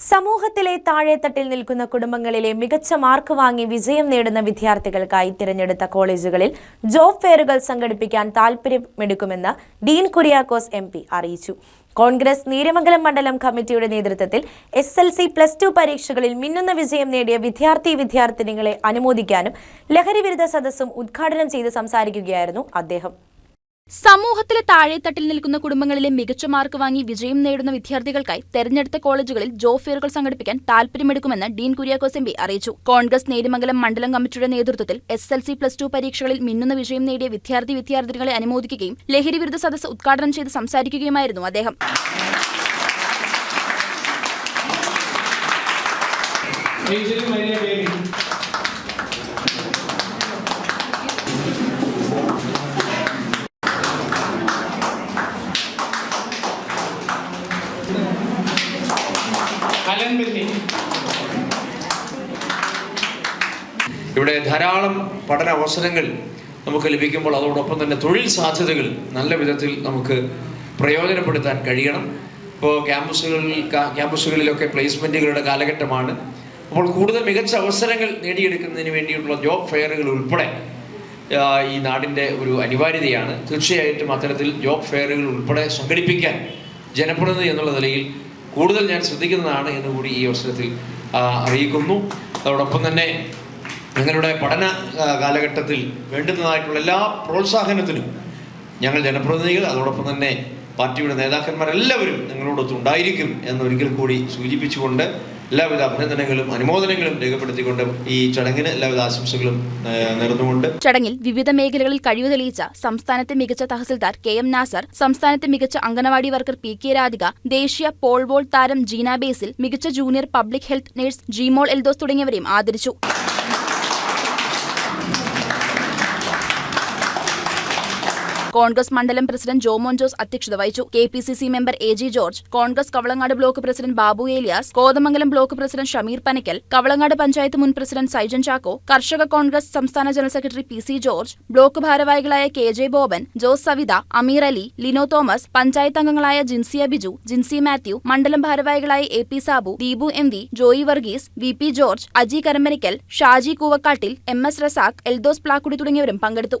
സമൂഹത്തിലെ താഴെത്തട്ടിൽ നിൽക്കുന്ന കുടുംബങ്ങളിലെ മികച്ച മാർക്ക് വാങ്ങി വിജയം നേടുന്ന വിദ്യാർത്ഥികൾക്കായി തിരഞ്ഞെടുത്ത കോളേജുകളിൽ ജോബ് ഫെയറുകൾ സംഘടിപ്പിക്കാൻ താൽപ്പര്യമെടുക്കുമെന്ന് ഡീൻ കുര്യാക്കോസ് എം അറിയിച്ചു. കോൺഗ്രസ് നീരമംഗലം മണ്ഡലം കമ്മിറ്റിയുടെ നേതൃത്വത്തിൽ S L C plus two പരീക്ഷകളിൽ മിന്നുന്ന വിജയം നേടിയ വിദ്യാർത്ഥി വിദ്യാർത്ഥിനികളെ അനുമോദിക്കാനും ലഹരിവിരുദ്ധ സദസ്സും ഉദ്ഘാടനം ചെയ്ത് സംസാരിക്കുകയായിരുന്നു അദ്ദേഹം. സമൂഹത്തിലെ താഴെത്തട്ടിൽ നിൽക്കുന്ന കുടുംബങ്ങളിലെ മികച്ച മാർക്ക് വാങ്ങി വിജയം നേടുന്ന വിദ്യാർത്ഥികൾക്കായി തെരഞ്ഞെടുത്ത കോളേജുകളിൽ ജോബ് ഫെയറുകൾ സംഘടിപ്പിക്കാൻ താൽപര്യമെടുക്കുമെന്ന് ഡീൻ കുര്യാക്കോസ് എം അറിയിച്ചു. കോൺഗ്രസ് നേരിമംഗലം മണ്ഡലം കമ്മിറ്റിയുടെ നേതൃത്വത്തിൽ S L C plus two പരീക്ഷകളിൽ മിന്നുന്ന വിജയം നേടിയ വിദ്യാർത്ഥി വിദ്യാർത്ഥികളെ അനുമോദിക്കുകയും ലഹരി വിരുദ്ധ സദസ്സ് ഉദ്ഘാടനം ചെയ്ത് സംസാരിക്കുകയുമായിരുന്നു അദ്ദേഹം. ഇവിടെ ധാരാളം പഠന അവസരങ്ങൾ നമുക്ക് ലഭിക്കുമ്പോൾ അതോടൊപ്പം തന്നെ തൊഴിൽ സാധ്യതകൾ നല്ല വിധത്തിൽ നമുക്ക് പ്രയോജനപ്പെടുത്താൻ കഴിയണം. ഇപ്പോൾ ക്യാമ്പസുകളിൽ ക്യാമ്പസുകളിലൊക്കെ പ്ലേസ്മെന്റുകളുടെ കാലഘട്ടമാണ്. അപ്പോൾ കൂടുതൽ മികച്ച അവസരങ്ങൾ നേടിയെടുക്കുന്നതിന് വേണ്ടിയിട്ടുള്ള ജോബ് ഫെയറുകൾ ഉൾപ്പെടെ ഈ നാടിന്റെ ഒരു അനിവാര്യതയാണ്. തീർച്ചയായിട്ടും അത്തരത്തിൽ ജോബ് ഫെയറുകൾ ഉൾപ്പെടെ സംഘടിപ്പിക്കാൻ ജനപ്രതിനിധി എന്നുള്ള നിലയിൽ കൂടുതൽ ഞാൻ ശ്രദ്ധിക്കുന്നതാണ് എന്ന് കൂടി ഈ അവസരത്തിൽ അറിയിക്കുന്നു. അതോടൊപ്പം തന്നെ ഞങ്ങളുടെ പഠന കാലഘട്ടത്തിൽ വേണ്ടുന്നതായിട്ടുള്ള എല്ലാ പ്രോത്സാഹനത്തിനും ഞങ്ങൾ ജനപ്രതിനിധികൾ അതോടൊപ്പം തന്നെ പാർട്ടിയുടെ നേതാക്കന്മാരെല്ലാവരും നിങ്ങളോടൊത്ത് ഉണ്ടായിരിക്കും എന്നൊരിക്കൽ കൂടി സൂചിപ്പിച്ചുകൊണ്ട് എല്ലാവിധ അഭിനന്ദനങ്ങളും അനുമോദനങ്ങളും രേഖപ്പെടുത്തിക്കൊണ്ട് ഈ ചടങ്ങിന് എല്ലാവിധ ആശംസകളും നേർന്നുകൊണ്ട് ചടങ്ങിൽ വിവിധ മേഖലകളിൽ കഴിവ് തെളിയിച്ച സംസ്ഥാനത്തെ മികച്ച തഹസിൽദാർ കെ എം നാസർ സംസ്ഥാനത്തെ മികച്ച anganwadi worker P K Radhika ദേശീയ പോൾവോൾ താരം ജീന ബേസിൽ മികച്ച junior public health nurse Jimol Eldhose തുടങ്ങിയവരെയും ആദരിച്ചു. കോൺഗ്രസ് മണ്ഡലം പ്രസിഡന്റ് ജോമോൻ ജോസ് അധ്യക്ഷത വഹിച്ചു. K P C C member A G George Congress Kavalangad block president Babu Elias Kothamangalam block president Shameer Panakkal Kavalangad panchayat മുൻ president Saijan Chacko കർഷക കോൺഗ്രസ് സംസ്ഥാന general secretary P C George block ഭാരവാഹികളായ K J Boban Jose Savitha അമീർ അലി ലിനോ തോമസ് പഞ്ചായത്ത് അംഗങ്ങളായ ജിൻസിയ ബിജു ജിൻസി മാത്യു മണ്ഡലം ഭാരവാഹികളായ A P Sabu Deepu M V Joy Varghese V P George Aji Karambanickal Shaji Koovakkattil M S Razak Eldhose Plakkudy തുടങ്ങിയവരും പങ്കെടുത്തു.